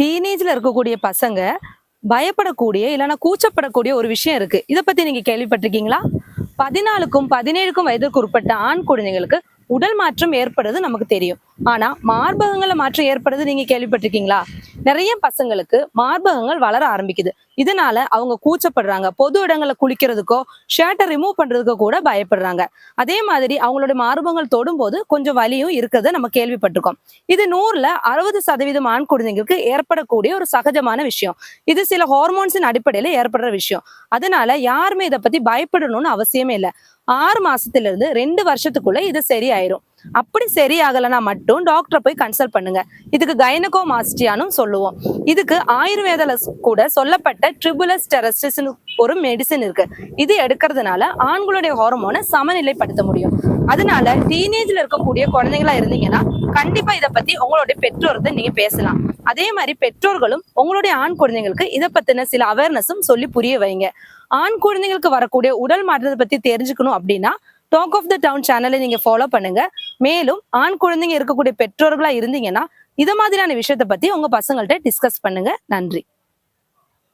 டீனேஜ்ல இருக்கக்கூடிய பசங்க பயப்படக்கூடிய இல்லைன்னா கூச்சப்படக்கூடிய ஒரு விஷயம் இருக்கு. இத பத்தி நீங்க கேள்விப்பட்டிருக்கீங்களா? பதினாலுக்கும் பதினேழுக்கும் வயதிற்கு உட்பட்ட ஆண் குழந்தைங்களுக்கு உடல் மாற்றம் ஏற்படுறது நமக்கு தெரியும். ஆனா மார்பகங்களை மாற்றம் ஏற்படுறது நீங்க கேள்விப்பட்டிருக்கீங்களா? நிறைய பசங்களுக்கு மார்பகங்கள் வளர ஆரம்பிக்குது. இதனால அவங்க கூச்சப்படுறாங்க. பொது இடங்கள்ல குளிக்கிறதுக்கோ ஷர்ட்டை ரிமூவ் பண்றதுக்கோ கூட பயப்படுறாங்க. அதே மாதிரி அவங்களுடைய மார்பகங்கள் தொடும்போது கொஞ்சம் வலியும் இருக்கிறத நம்ம கேள்விப்பட்டிருக்கோம். இது நூறுல அறுபது சதவீதம் ஆண் குழந்தைங்களுக்கு ஏற்படக்கூடிய ஒரு சகஜமான விஷயம். இது சில ஹார்மோன்ஸின் அடிப்படையில ஏற்படுற விஷயம். அதனால யாருமே இதை பத்தி பயப்படணும்னு அவசியமே இல்லை. ஆறு மாசத்துல இருந்து ரெண்டு வருஷத்துக்குள்ள இது சரியாயிரும். அப்படி சரியாகலைன்னா மட்டும் டாக்டரை போய் கன்சல்ட் பண்ணுங்க. இதுக்கு கைனகோ மாஸ்டியானும் சொல்லுவோம். இதுக்கு ஆயுர்வேதல கூட சொல்லப்பட்ட ட்ரிபுலஸ் டெரஸ்டிஸ்னு ஒரு மெடிசன் இருக்கு. இது எடுக்கிறதுனால ஆண்களுடைய ஹார்மோனை சமநிலைப்படுத்த முடியும். அதனால டீனேஜ்ல இருக்கக்கூடிய குழந்தைங்களா இருந்தீங்கன்னா கண்டிப்பா இதை பத்தி உங்களுடைய பெற்றோர்கிட்ட நீங்க பேசலாம். அதே மாதிரி பெற்றோர்களும் உங்களுடைய ஆண் குழந்தைங்களுக்கு இதை பத்தின சில அவேர்னஸும் சொல்லி புரிய வைங்க. ஆண் குழந்தைங்களுக்கு வரக்கூடிய உடல் மாற்றத்தை பத்தி தெரிஞ்சுக்கணும் அப்படின்னா டாக் ஆஃப் த டவுன் சேனலை நீங்க ஃபாலோ பண்ணுங்க. மேலும் ஆண் குழந்தைங்க இருக்கக்கூடிய பெற்றோர்களா இருந்தீங்கன்னா இது மாதிரியான விஷயத்தை பத்தி உங்க பசங்கள்ட்ட டிஸ்கஸ் பண்ணுங்க. நன்றி.